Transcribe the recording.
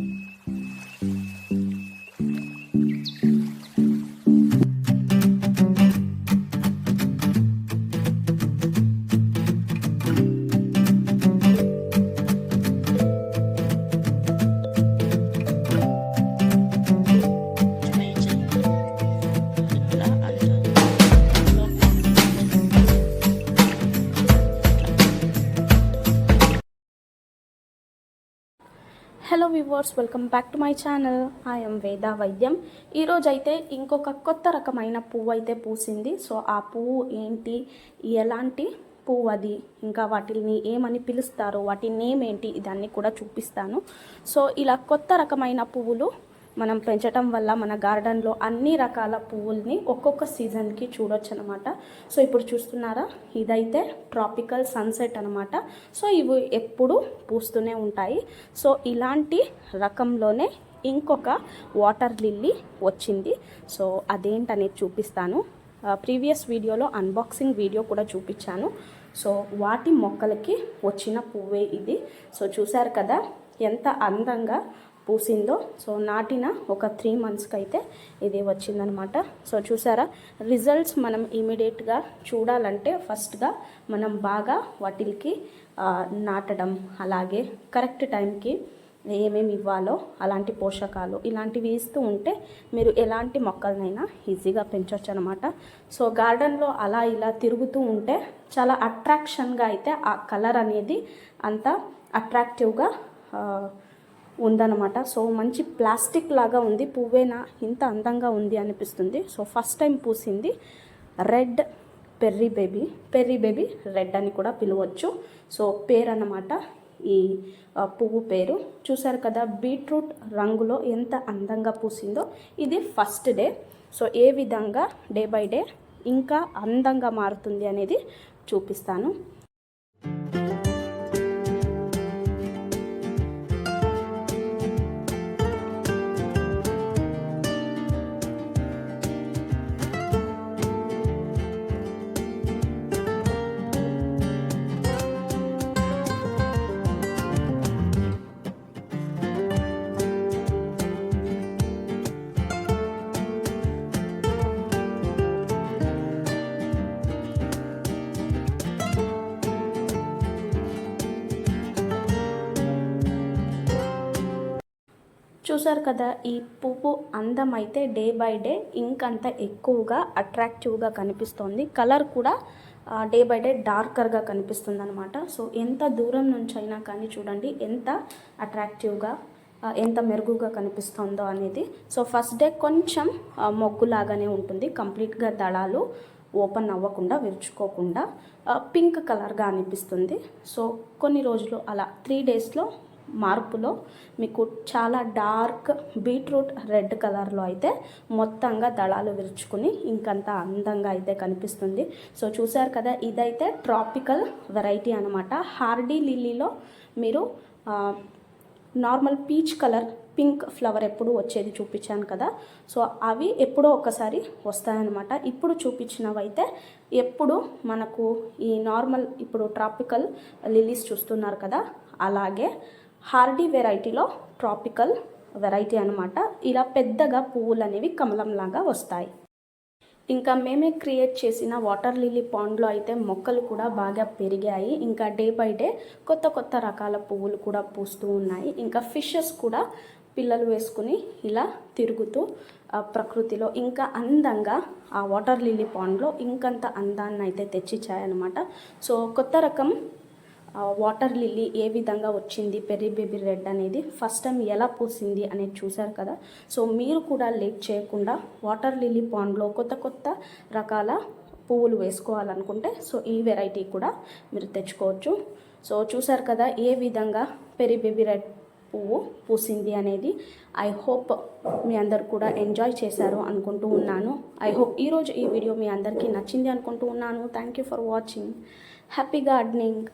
Mm-hmm. Hello viewers welcome back to my channel I'm Veda Vaidyam ఈరోజు అయితే ఇంకొక కొత్త రకమైన పువ్వు అయితే పూసింది. సో ఆ పువ్వు ఏంటి? ఎలాంటి పువ్వు అది? ఇంకా వాటిని ఏమని పిలుస్తారు? వాటి నేమ్ ఏంటి? ఇదన్నీ కూడా చూపిస్తాను. సో ఇలా కొత్త రకమైన పువ్వులు మనం పెంచటం వల్ల మన గార్డెన్లో అన్ని రకాల పువ్వుల్ని ఒక్కొక్క సీజన్కి చూడొచ్చు అనమాట సో ఇప్పుడు చూస్తున్నారా? ఇదైతే ట్రాపికల్ సన్సెట్ అనమాట. సో ఇవి ఎప్పుడు పూస్తూనే ఉంటాయి. సో ఇలాంటి రకంలోనే ఇంకొక వాటర్ లిల్లీ వచ్చింది. సో అదేంటనేది చూపిస్తాను. ప్రీవియస్ వీడియోలో అన్బాక్సింగ్ వీడియో కూడా చూపించాను. సో వాటి మొక్కలకి వచ్చిన పువ్వే ఇది. సో చూశారు కదా? ఎంత అందంగా పూసిందో. సో నాటిన ఒక త్రీ మంత్స్కి అయితే ఇది వచ్చిందనమాట. సో చూసారా? రిజల్ట్స్ మనం ఇమీడియట్గా చూడాలంటే ఫస్ట్గా మనం బాగా వాటికి నాటడం అలాగే కరెక్ట్ టైంకి ఏమేమి ఇవ్వాలో అలాంటి పోషకాలు ఇలాంటివి ఇస్తూ ఉంటే మీరు ఎలాంటి మొక్కలనైనా ఈజీగా పెంచవచ్చు అనమాట సో గార్డెన్లో అలా ఇలా తిరుగుతూ ఉంటే చాలా అట్రాక్షన్గా అయితే ఆ కలర్ అనేది అంత అట్రాక్టివ్గా ఉందన్నమాట. సో మంచి ప్లాస్టిక్ లాగా ఉంది. పువ్వేనా ఇంత అందంగా ఉంది అనిపిస్తుంది. సో ఫస్ట్ టైం పూసింది red Perry baby. Perry baby red అని కూడా పిలవచ్చు. సో పేరు అన్నమాట ఈ పువ్వు పేరు. చూసారు కదా బీట్రూట్ రంగులో ఎంత అందంగా పూసిందో. ఇది ఫస్ట్ డే. సో ఏ విధంగా డే బై డే ఇంకా అందంగా మారుతుంది అనేది చూపిస్తాను. చూసారు కదా ఈ పువ్వు అందం అయితే డే బై డే ఇంకంత ఎక్కువగా అట్రాక్టివ్గా కనిపిస్తోంది. కలర్ కూడా డే బై డే డార్కర్గా కనిపిస్తుంది అనమాట సో ఎంత దూరం నుంచి అయినా కానీ చూడండి ఎంత అట్రాక్టివ్గా ఎంత మెరుగుగా కనిపిస్తుందో అనేది. సో ఫస్ట్ డే కొంచెం మొగ్గులాగానే ఉంటుంది. కంప్లీట్గా దళాలు ఓపెన్ అవ్వకుండా విరుచుకోకుండా పింక్ కలర్గా అనిపిస్తుంది. సో కొన్ని రోజులు అలా త్రీ డేస్లో మార్పులో మీకు చాలా డార్క్ బీట్రూట్ రెడ్ కలర్లో అయితే మొత్తంగా దళాలు విరుచుకుని ఇంకంత అందంగా అయితే కనిపిస్తుంది. సో చూసారు కదా ఇదైతే ట్రాపికల్ వెరైటీ అనమాట హార్డీ లిల్లీలో మీరు normal peach colour pink flower ఎప్పుడు వచ్చేది చూపించాను కదా. సో అవి ఎప్పుడో ఒకసారి వస్తాయన్నమాట. ఇప్పుడు చూపించినవైతే ఎప్పుడు మనకు ఈ నార్మల్ ఇప్పుడు ట్రాపికల్ లిలీస్ చూస్తున్నారు కదా అలాగే హార్డీ వెరైటీలో ట్రాపికల్ వెరైటీ అనమాట ఇలా పెద్దగా పువ్వులు అనేవి కమలంలాగా వస్తాయి. ఇంకా మేమే క్రియేట్ చేసిన వాటర్ లిల్లీ పాండ్లో అయితే మొక్కలు కూడా బాగా పెరిగాయి. ఇంకా డే బై డే కొత్త కొత్త రకాల పువ్వులు కూడా పూస్తూ ఉన్నాయి. ఇంకా ఫిషెస్ కూడా పిల్లలు వేసుకుని ఇలా తిరుగుతూ ప్రకృతిలో ఇంకా అందంగా ఆ వాటర్ లిల్లీ పాండ్లో ఇంకంత అందాన్ని అయితే తెచ్చిచ్చాయన్నమాట. సో కొత్త రకం వాటర్ లిల్లీ ఏ విధంగా వచ్చింది పెర్రీ బేబీ రెడ్ అనేది ఫస్ట్ టైం ఎలా పూసింది అనేది చూశారు కదా. సో మీరు కూడా లేట్ చేయకుండా వాటర్ లిల్లీ పాండ్లో కొత్త కొత్త రకాల పువ్వులు వేసుకోవాలనుకుంటే సో ఈ వెరైటీ కూడా మీరు తెచ్చుకోవచ్చు. సో చూశారు కదా ఏ విధంగా పెరి బేబీ రెడ్ పువ్వు పూసింది అనేది. ఐ హోప్ మీ అందరు కూడా ఎంజాయ్ చేశారు అనుకుంటూ ఉన్నాను. ఐ హోప్ ఈరోజు ఈ వీడియో మీ అందరికీ నచ్చింది అనుకుంటూ ఉన్నాను. Thank you for watching happy gardening